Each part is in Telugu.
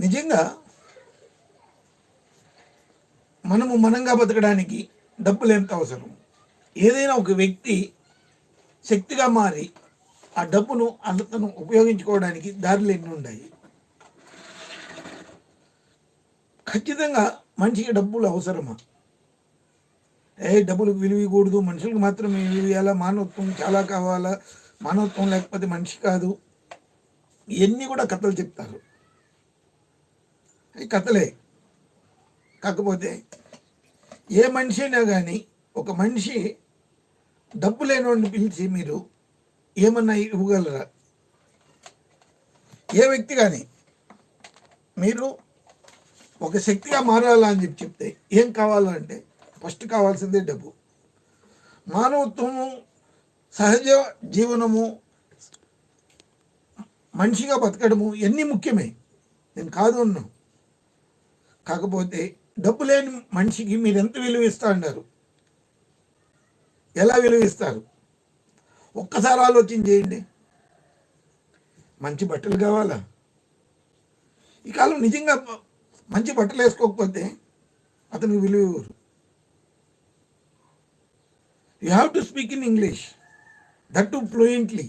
నిజంగా మనము మనంగా బతకడానికి డబ్బులు ఎంత అవసరం? ఏదైనా ఒక వ్యక్తి శక్తిగా మారి ఆ డబ్బును అతను ఉపయోగించుకోవడానికి దారులు ఎన్ని ఉన్నాయి? ఖచ్చితంగా మనిషికి డబ్బులు అవసరమా? ఏ డబ్బులకు విలువ ఇవ్వకూడదు మనుషులకు మాత్రమే విలువ ఇవ్వాలా? మానవత్వం చాలా కావాలా? మానవత్వం లేకపోతే మనిషి కాదు? ఇవన్నీ కూడా కథలు చెప్తారు. కథలే. కాకపోతే ఏ మనిషి అయినా కానీ ఒక మనిషి డబ్బు లేనివాడిని పిలిచి మీరు ఏమన్నా ఇవ్వగలరా? ఏ వ్యక్తి కానీ మీరు ఒక శక్తిగా మారాలా అని చెప్పి చెప్తే ఏం కావాలంటే ఫస్ట్ కావాల్సిందే డబ్బు. మానవత్వము సహజ జీవనము మనిషిగా బతకడము ఎన్ని ముఖ్యమే. నేను కాదు అన్నాను కాకపోతే డబ్బు లేని మనిషికి మీరు ఎంత విలువ ఇస్తా అన్నారు ఎలా విలువ ఇస్తారు? ఒక్కసారి ఆలోచన చేయండి. మంచి బట్టలు కావాలా? ఈ కాలం నిజంగా మంచి బట్టలు వేసుకోకపోతే అతనికి విలువ ఇవ్వరు. You have to speak in English that too fluently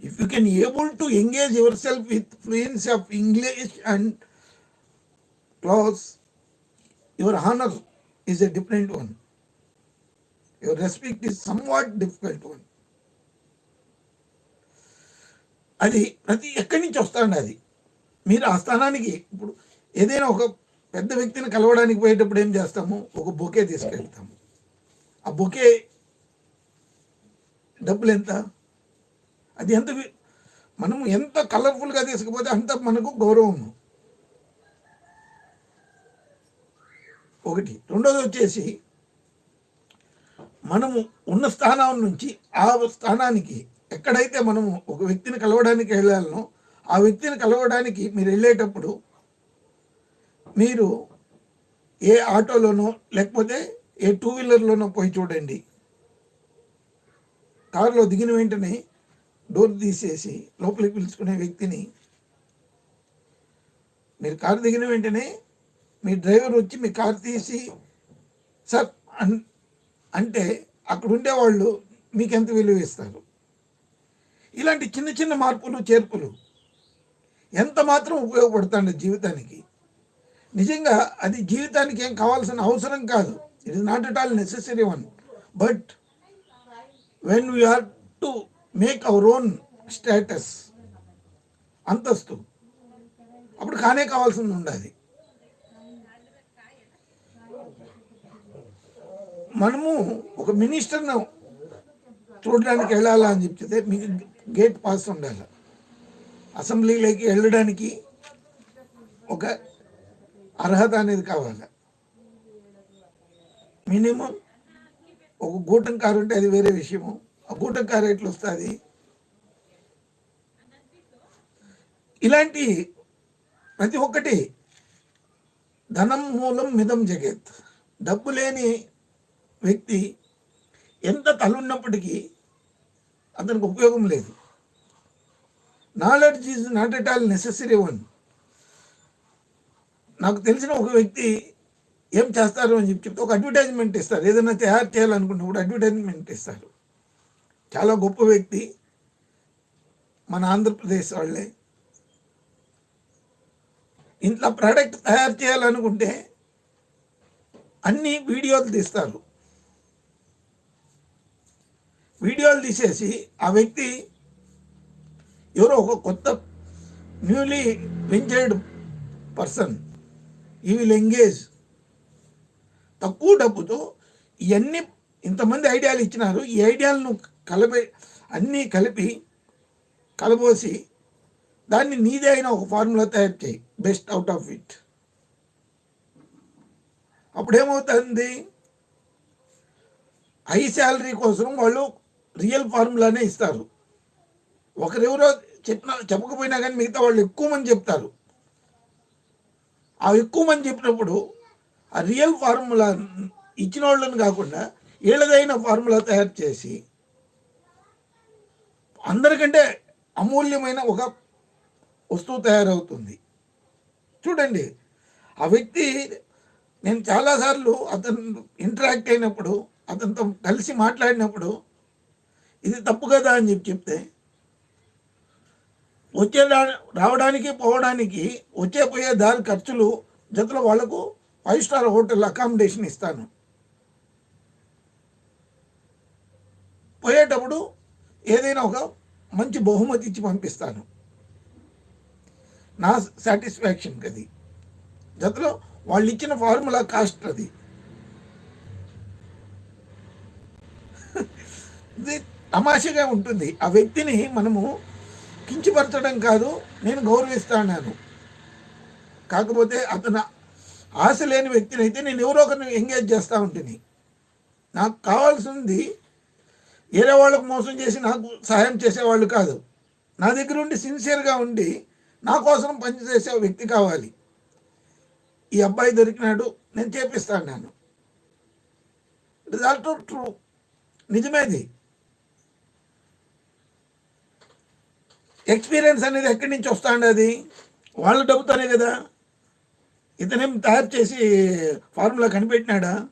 if you can able to engage your self with fluence of English and clause, your honor is a different one. Your respect is somewhat difficult one. అది ప్రతి ఎక్కడి నుంచి వస్తాండి అది? మీరు ఆ స్థానానికి ఇప్పుడు ఏదైనా ఒక పెద్ద వ్యక్తిని కలవడానికి పోయేటప్పుడు ఏం చేస్తాము? ఒక బొకే తీసుకెళ్తాము. ఆ బొకే డబ్బులు ఎంత? అది ఎంత మనము ఎంత కలర్ఫుల్గా తీసుకుపోతే అంత మనకు గౌరవం. ఒకటి. రెండోది వచ్చేసి మనము ఉన్న స్థానం నుంచి ఆ స్థానానికి ఎక్కడైతే మనము ఒక వ్యక్తిని కలవడానికి వెళ్ళాలనో ఆ వ్యక్తిని కలవడానికి మీరు వెళ్ళేటప్పుడు మీరు ఏ ఆటోలోనో లేకపోతే ఏ టూ వీలర్లోనో పోయి చూడండి. కారులో దిగిన వెంటనే డోర్ తీసేసి లోపలికి పిలుచుకునే వ్యక్తిని మీరు కారు దిగిన వెంటనే మీ డ్రైవర్ వచ్చి మీ కార్ తీసి సార్ అన్ అంటే అక్కడ ఉండేవాళ్ళు మీకు ఎంత విలువ ఇస్తారు? ఇలాంటి చిన్న చిన్న మార్పులు చేర్పులు ఎంత మాత్రం ఉపయోగపడుతుంది జీవితానికి? నిజంగా అది జీవితానికి ఏం కావాల్సిన అవసరం కాదు. It is not at all necessary one but when we are to make our own status అంతస్తు. అప్పుడు కానే కావాల్సింది ఉండాలి. మనము ఒక మినిస్టర్ను చూడడానికి వెళ్ళాలా అని చెప్తే మీకు గేట్ పాస్ ఉండాలి. అసెంబ్లీలోకి వెళ్ళడానికి ఒక అర్హత అనేది కావాలి. మినిమం ఒక గూటం కారు ఉంటే అది వేరే విషయము. ఆ గూటం కారు ఎట్లా వస్తుంది? ఇలాంటి ప్రతి ఒక్కటి ధనం మూలం మిదం జగత్. డబ్బు లేని వ్యక్తి ఎంత తలున్నప్పటికీ అతనికి ఉపయోగం లేదు. Knowledge is not at all necessary one నాకు తెలిసిన ఒక వ్యక్తి ఏం చేస్తారు అని చెప్పి చెప్తే ఒక అడ్వర్టైజ్మెంట్ ఇస్తారు. ఏదైనా తయారు చేయాలనుకున్నప్పుడు అడ్వర్టైజ్మెంట్ ఇస్తారు. చాలా గొప్ప వ్యక్తి. మన ఆంధ్రప్రదేశ్ వాళ్ళే. ఇంట్లో ప్రోడక్ట్ తయారు చేయాలనుకుంటే అన్ని వీడియోలు తీస్తారు. వీడియోలు తీసేసి ఆ వ్యక్తి ఎవరో ఒక కొత్త న్యూలీ వెంచర్డ్ పర్సన్ ఈ విల్ ఎంగేజ్ తక్కువ డబ్బుతో ఇవన్నీ ఇంతమంది ఐడియాలు ఇచ్చినారు. ఈ ఐడియాలను కలిపి అన్నీ కలిపి కలబోసి దాన్ని నీదే అయిన ఒక ఫార్ములా తయారు చేయి. బెస్ట్ అవుట్ ఆఫ్ ఇట్ అప్పుడేమవుతుంది? హై శాలరీ కోసం వాళ్ళు రియల్ ఫార్ములానే ఇస్తారు. ఒకరెవరో చెప్పిన చెప్పకపోయినా కానీ మిగతా వాళ్ళు ఎక్కువ మంది చెప్తారు. ఆ ఎక్కువ మంది చెప్పినప్పుడు ఆ రియల్ ఫార్ములా ఇచ్చిన వాళ్ళని కాకుండా వీళ్ళదైన ఫార్ములా తయారు చేసి అందరికంటే అమూల్యమైన ఒక వస్తువు తయారవుతుంది. చూడండి ఆ వ్యక్తి నేను చాలాసార్లు అతను ఇంటరాక్ట్ అయినప్పుడు అతనితో కలిసి మాట్లాడినప్పుడు ఇది తప్పు కదా అని చెప్పి చెప్తే వచ్చే రావడానికి పోవడానికి వచ్చే పోయే దారి ఖర్చులు జతలో వాళ్ళకు ఫైవ్ స్టార్ హోటల్ అకామిడేషన్ ఇస్తాను. పోయేటప్పుడు ఏదైనా ఒక మంచి బహుమతి ఇచ్చి పంపిస్తాను. నా సాటిస్ఫాక్షన్ అది జతలో వాళ్ళు ఇచ్చిన ఫార్ములా కాస్ట్ అది. అమాషగా ఉంటుంది. ఆ వ్యక్తిని మనము కించపరచడం కాదు నేను గౌరవిస్తాను కాకపోతే అతను ఆశ లేని వ్యక్తిని అయితే నేను ఎవరో ఒకరిని ఎంగేజ్ చేస్తూ ఉంటుంది నాకు కావాల్సింది వేరే వాళ్ళకు మోసం చేసి నాకు సహాయం చేసేవాళ్ళు కాదు. నా దగ్గర ఉండి సిన్సియర్గా ఉండి నా కోసం పనిచేసే వ్యక్తి కావాలి. ఈ అబ్బాయి దొరికినాడు నేను చేపిస్తాను నేను ఇట్ ఇస్ ఆల్సో ట్రూ నిజమేది ఎక్స్పీరియన్స్ అనేది ఎక్కడి నుంచి వస్తాండి అది? వాళ్ళ డబ్బుతోనే కదా. ఇతనేం తయారు చేసి ఫార్ములా కనిపెట్టినాడా?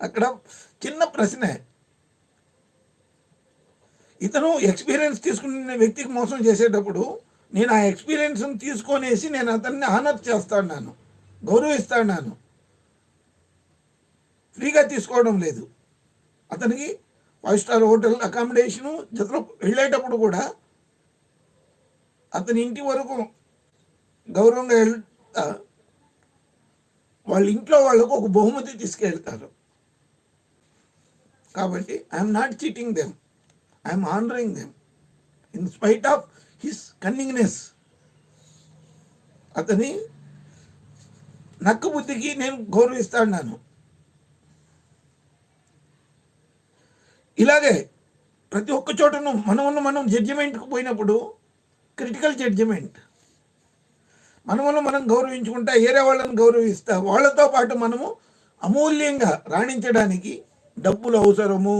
అక్కడ చిన్న ప్రశ్నే. ఇతను ఎక్స్పీరియన్స్ తీసుకున్న వ్యక్తికి మోసం చేసేటప్పుడు నేను ఆ ఎక్స్పీరియన్స్ని తీసుకొనేసి నేను అతన్ని ఆనర్ చేస్తాను గౌరవిస్తాను ఫ్రీగా తీసుకోవడం లేదు. అతనికి ఫైవ్ స్టార్ హోటల్ అకామిడేషను జతలో వెళ్ళేటప్పుడు కూడా అతని ఇంటి వరకు గౌరవంగా వెళ్తా వాళ్ళ ఇంట్లో వాళ్ళకు ఒక బహుమతి తీసుకెళ్తారు. కాబట్టి I'm not cheating them I'm honouring them in spite of his cunningness అతని నక్క బుద్ధికి నేను గౌరవిస్తాను ఇలాగే ప్రతి ఒక్క చోటను మనమును మనం జడ్జిమెంట్కి పోయినప్పుడు క్రిటికల్ జడ్జిమెంట్. మనమును మనం గౌరవించుకుంటా ఏరే వాళ్ళని గౌరవిస్తా వాళ్ళతో పాటు మనము అమూల్యంగా రాణించడానికి డబ్బులు అవసరము.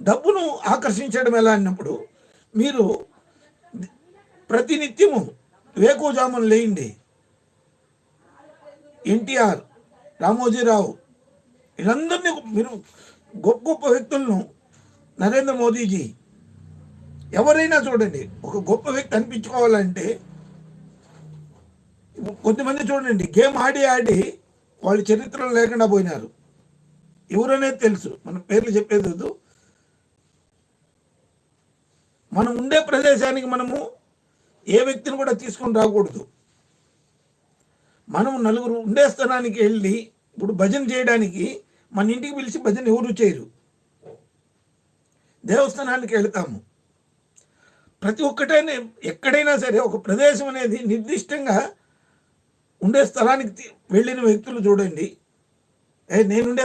డబ్బును ఆకర్షించడం ఎలా అన్నప్పుడు మీరు ప్రతినిత్యము వేకుజామున లేయండి. ఎన్టీఆర్ రామోజీరావు వీళ్ళందరినీ మీరు గొప్ప గొప్ప వ్యక్తులను నరేంద్ర మోదీజీ ఎవరైనా చూడండి ఒక గొప్ప వ్యక్తి అనిపించుకోవాలంటే కొంతమంది చూడండి గేమ్ ఆడి ఆడి వాళ్ళ చరిత్రలో లేకుండా పోయినారు. ఎవరనేది తెలుసు మన పేర్లు చెప్పేది వద్దు. మనం ఉండే ప్రదేశానికి మనము ఏ వ్యక్తిని కూడా తీసుకొని రాకూడదు. మనం నలుగురు ఉండే స్థానానికి వెళ్ళి ఇప్పుడు భజన చేయడానికి మన ఇంటికి పిలిచి భజన ఎవరు చేయరు. దేవస్థానానికి వెళ్తాము. ప్రతి ఒక్కటైనా ఎక్కడైనా సరే ఒక ప్రదేశం అనేది నిర్దిష్టంగా ఉండే స్థలానికి వెళ్ళిన వ్యక్తులు చూడండి. ఏ నేనుండే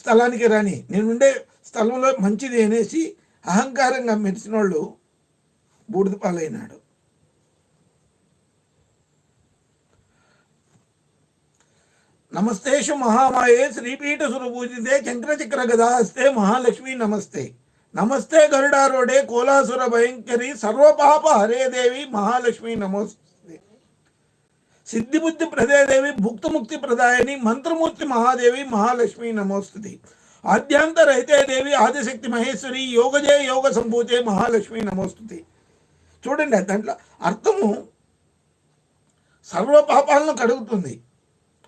స్థలానికి రాని నేనుండే స్థలంలో మంచిది అనేసి అహంకారంగా మెరిసిన వాళ్ళు బూడిద పాలైనాడు. నమస్తేషు మహామాయే శ్రీపీఠ సురపూజితే చంక్రచక్ర గదాస్తే మహాలక్ష్మి నమస్తే. నమస్తే గరుడారోడే కోలాసుర భయంకరి సర్వపాప హరే దేవి మహాలక్ష్మి నమస్తే. సిద్ధిబుద్ధి ప్రదేదేవి భుక్తముక్తి ప్రదాయని మంత్రమూర్తి మహాదేవి మహాలక్ష్మి నమోస్తుంది. ఆద్యాంత రహితే దేవి ఆదిశక్తి మహేశ్వరి యోగజే యోగ సంభూతే మహాలక్ష్మి నమోస్తుంది. చూడండి దాంట్లో అర్థము సర్వ పాపాలను కడుగుతుంది.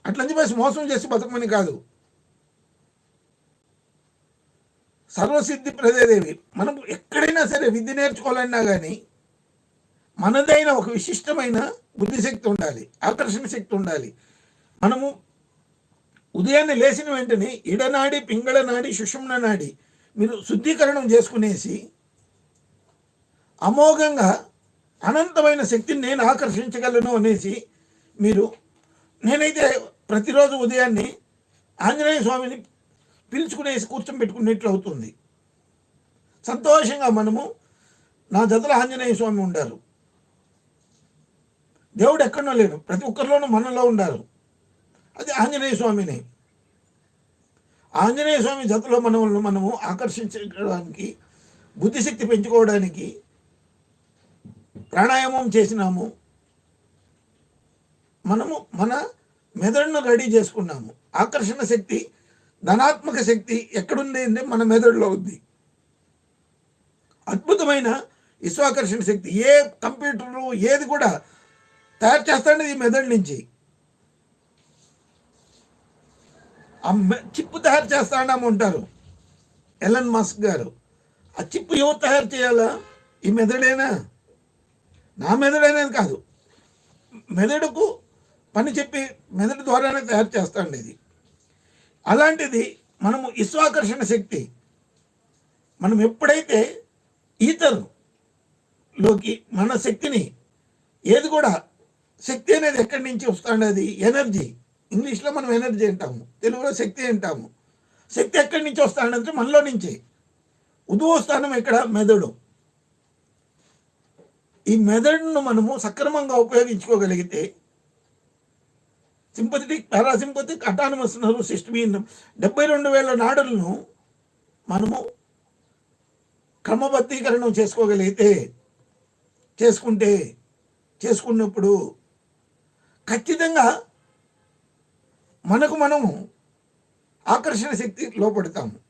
అట్లని చెప్పేసి మోసం చేసి బతకమని కాదు. సర్వసిద్ధి ప్రదేదేవి మనం ఎక్కడైనా సరే విద్య నేర్చుకోవాలన్నా కానీ మనదైన ఒక విశిష్టమైన బుద్ధిశక్తి ఉండాలి ఆకర్షణ శక్తి ఉండాలి. మనము ఉదయాన్నే లేచిన వెంటనే ఇడనాడి పింగళ నాడి సుషుమ్న నాడి మీరు శుద్ధీకరణం చేసుకునేసి అమోఘంగా అనంతమైన శక్తిని నేను ఆకర్షించగలను అనేసి మీరు నేనైతే ప్రతిరోజు ఉదయాన్నే ఆంజనేయ స్వామిని పిలుచుకునేసి కూర్చోబెట్టుకునేట్లు అవుతుంది. సంతోషంగా మనము నా జతల ఆంజనేయ స్వామి ఉండారు. దేవుడు ఎక్కడో లేడు. ప్రతి ఒక్కరిలోనూ మనలో ఉండారు. అది ఆంజనేయ స్వామిని. ఆంజనేయ స్వామి జతలో మనల్ని మనము ఆకర్షించడానికి బుద్ధిశక్తి పెంచుకోవడానికి ప్రాణాయామం చేసినాము. మనము మన మెదడును రెడీ చేసుకున్నాము. ఆకర్షణ శక్తి ధనాత్మక శక్తి ఎక్కడుంది అంటే మన మెదడులో ఉంది. అద్భుతమైన విశ్వాకర్షణ శక్తి. ఏ కంప్యూటరు ఏది కూడా తయారు చేస్తాడేది ఈ మెదడు నుంచి. ఆ చిప్పు తయారు చేస్తాడని ఉంటారు ఎలన్ మస్క్ గారు. ఆ చిప్పు ఎవరు తయారు చేయాలా? ఈ మెదడేనా నా మెదడైనది కాదు. మెదడుకు పని చెప్పి మెదడు ద్వారానే తయారు చేస్తాండి ఇది అలాంటిది మనము విశ్వాకర్షణ శక్తి. మనం ఎప్పుడైతే ఈతరులోకి మన శక్తిని ఏది కూడా శక్తి అనేది ఎక్కడి నుంచి వస్తుంది ఎనర్జీ. ఇంగ్లీష్లో మనం ఎనర్జీ అంటాము. తెలుగులో శక్తి అంటాము. శక్తి ఎక్కడి నుంచి వస్తాడంటే మనలో నుంచి. ఉదువ స్థానం ఎక్కడ? మెదడు. ఈ మెదడును మనము సక్రమంగా ఉపయోగించుకోగలిగితే sympathetic parasympathetic autonomous nervous system డెబ్బై రెండు వేల నాడులను మనము క్రమబద్ధీకరణం చేసుకోగలిగితే చేసుకుంటే చేసుకున్నప్పుడు ఖచ్చితంగా మనకు మనము ఆకర్షణ శక్తి లోపడతాము.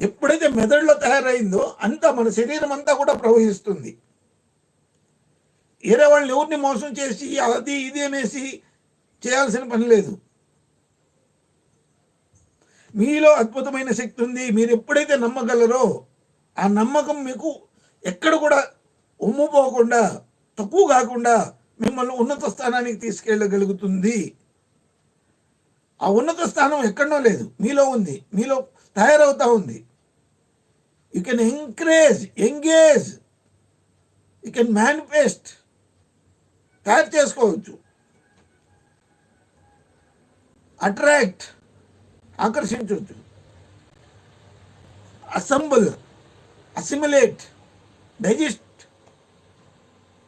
ఎప్పుడైతే మెదడులో తయారైందో అంతా మన శరీరం అంతా కూడా ప్రవహిస్తుంది. వేరే వాళ్ళని ఎవరిని మోసం చేసి అది ఇది అనేసి చేయాల్సిన పని లేదు. మీలో అద్భుతమైన శక్తి ఉంది మీరు ఎప్పుడైతే నమ్మగలరో ఆ నమ్మకం మీకు ఎక్కడ కూడా ఉమ్ముపోకుండా తక్కువ కాకుండా మిమ్మల్ని ఉన్నత స్థానానికి తీసుకెళ్ళగలుగుతుంది. ఆ ఉన్నత స్థానం ఎక్కడనో లేదు మీలో ఉంది మీలో తయారవుతా ఉంది. You can encourage engage you can manifest తయారు చేసుకోవచ్చు. అట్రాక్ట్ ఆకర్షించవచ్చు. అసెంబుల్ అసిమిలేట్ డైజెస్ట్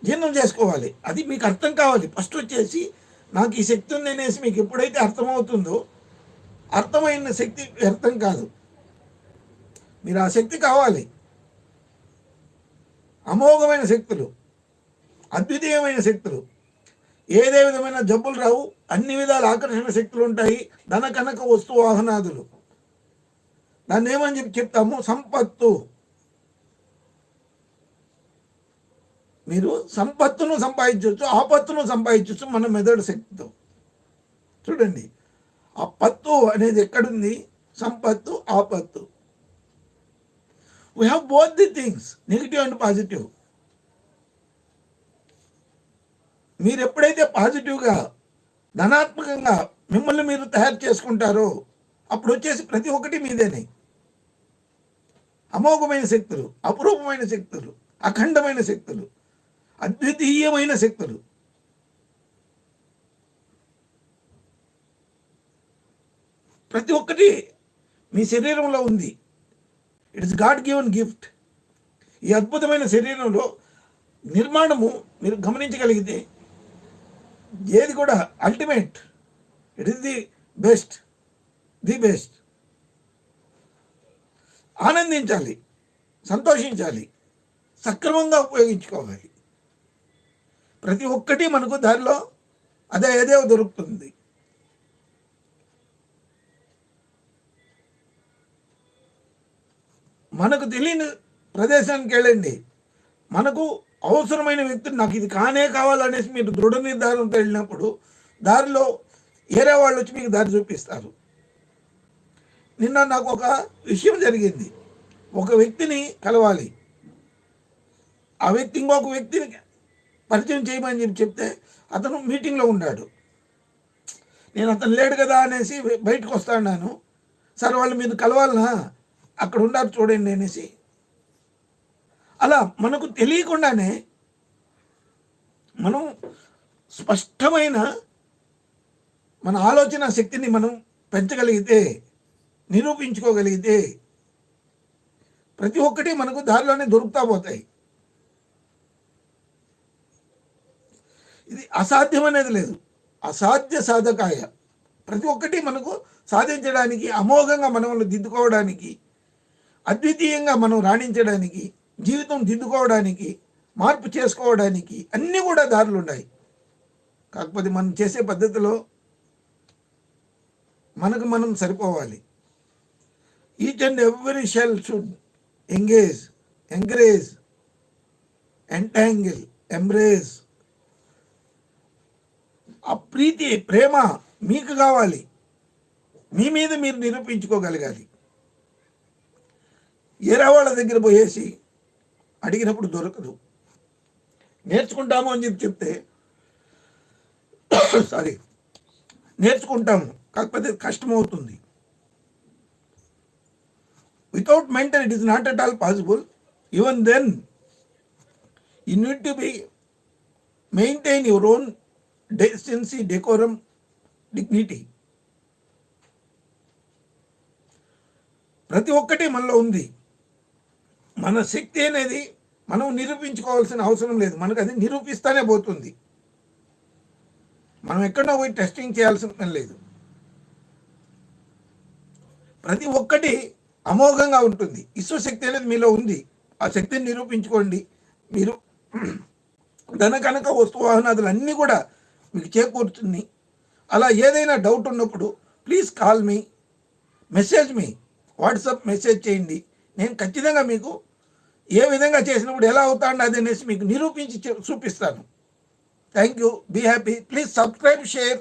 జీర్ణం చేసుకోవాలి. అది మీకు అర్థం కావాలి. ఫస్ట్ వచ్చేసి నాకు ఈ శక్తి ఉంది అనేసి మీకు ఎప్పుడైతే అర్థమవుతుందో అర్థమైన శక్తి వ్యర్థం కాదు. మీరు ఆ శక్తి కావాలి. అమోఘమైన శక్తులు. అద్వితీయమైన శక్తులు. ఏదే విధమైన జబ్బులు రావు అన్ని విధాల ఆకర్షణ శక్తులు ఉంటాయి. ధన కనక వస్తు వాహనాదులు. దాన్ని ఏమని చెప్పి చెప్తాము? సంపత్తు. మీరు సంపత్తును సంపాదించవచ్చు ఆపత్తును సంపాదించవచ్చు మన మెదడు శక్తితో. చూడండి ఆ పత్తు అనేది ఎక్కడుంది? సంపత్తు ఆపత్తు. We have both the things negative and positive మీరు ఎప్పుడైతే పాజిటివ్గా ధనాత్మకంగా మిమ్మల్ని మీరు తయారు చేసుకుంటారో అప్పుడు వచ్చేసి ప్రతి ఒక్కటి మీదేనే. అమోఘమైన శక్తులు అపురూపమైన శక్తులు అఖండమైన శక్తులు అద్వితీయమైన శక్తులు. ప్రతి ఒక్కటి మీ శరీరంలో ఉంది. ఇట్స్ గాడ్ గివెన్ గిఫ్ట్ ఈ అద్భుతమైన శరీరంలో నిర్మాణము మీరు గమనించగలిగితే ఏది కూడా ultimate. It is the best the best ఆనందించాలి సంతోషించాలి సక్రమంగా ఉపయోగించుకోవాలి. ప్రతి ఒక్కటి మనకు దారిలో అదే ఏదో దొరుకుతుంది. మనకు తెలియని ప్రదేశానికి వెళ్ళండి. మనకు అవసరమైన వ్యక్తులు నాకు ఇది కానే కావాలనేసి మీరు దృఢ నిర్ధారణతో వెళ్ళినప్పుడు దారిలో ఏరే వాళ్ళు వచ్చి మీకు దారి చూపిస్తారు. నిన్న నాకు ఒక విషయం జరిగింది. ఒక వ్యక్తిని కలవాలి. ఆ వ్యక్తి ఇంకొక వ్యక్తిని పరిచయం చేయమని చెప్పి చెప్తే అతను మీటింగ్లో ఉన్నాడు. నేను అతను లేడు కదా అనేసి బయటకు వస్తాను సార్ వాళ్ళు మీరు కలవాలనా? అక్కడ ఉన్నారు చూడండి అనేసి అలా మనకు తెలియకుండానే మనం స్పష్టమైన మన ఆలోచన శక్తిని మనం పెంచగలిగితే నిరూపించుకోగలిగితే ప్రతి ఒక్కటి మనకు దారిలోనే దొరుకుతా పోతాయి. ఇది అసాధ్యం అనేది లేదు. అసాధ్య సాధకాయ. ప్రతి ఒక్కటి మనకు సాధించడానికి అమోఘంగా మనల్ని దిద్దుకోవడానికి అద్వితీయంగా మనం రాణించడానికి జీవితం దిద్దుకోవడానికి మార్పు చేసుకోవడానికి అన్నీ కూడా దారులు ఉన్నాయి. కాకపోతే మనం చేసే పద్ధతిలో మనకు మనం సరిపోవాలి. Each and every shell should engage encourage entangle embrace ఆ ప్రీతి ప్రేమ మీకు కావాలి. మీ మీద మీరు నిరూపించుకోగలగాలి. ఏరా వాళ్ళ దగ్గర పోయేసి అడిగినప్పుడు దొరకదు. నేర్చుకుంటాము అని చెప్పి చెప్తే సారీ నేర్చుకుంటాము కాకపోతే కష్టమవుతుంది without mental it is not at all possible even then you need to be maintain your own decency decorum dignity ప్రతి ఒక్కటి మనలో ఉంది. మన శక్తి అనేది మనం నిరూపించుకోవాల్సిన అవసరం లేదు. మనకు అది నిరూపిస్తానే పోతుంది. మనం ఎక్కడో పోయి టెస్టింగ్ చేయాల్సిన పని లేదు. ప్రతి ఒక్కటి అమోఘంగా ఉంటుంది. ఇష్టశక్తి అనేది మీలో ఉంది. ఆ శక్తిని నిరూపించుకోండి. మీరు ధన కనుక వస్తు వాహనాదులు అన్నీ కూడా మీకు చేకూరుతుంది. అలా ఏదైనా డౌట్ ఉన్నప్పుడు please call me message me WhatsApp message చేయండి. నేను ఖచ్చితంగా మీకు ఏ విధంగా చేసినప్పుడు ఎలా అవుతాడు అది అనేసి మీకు నిరూపించి చూపిస్తాను. Thank you be happy please subscribe share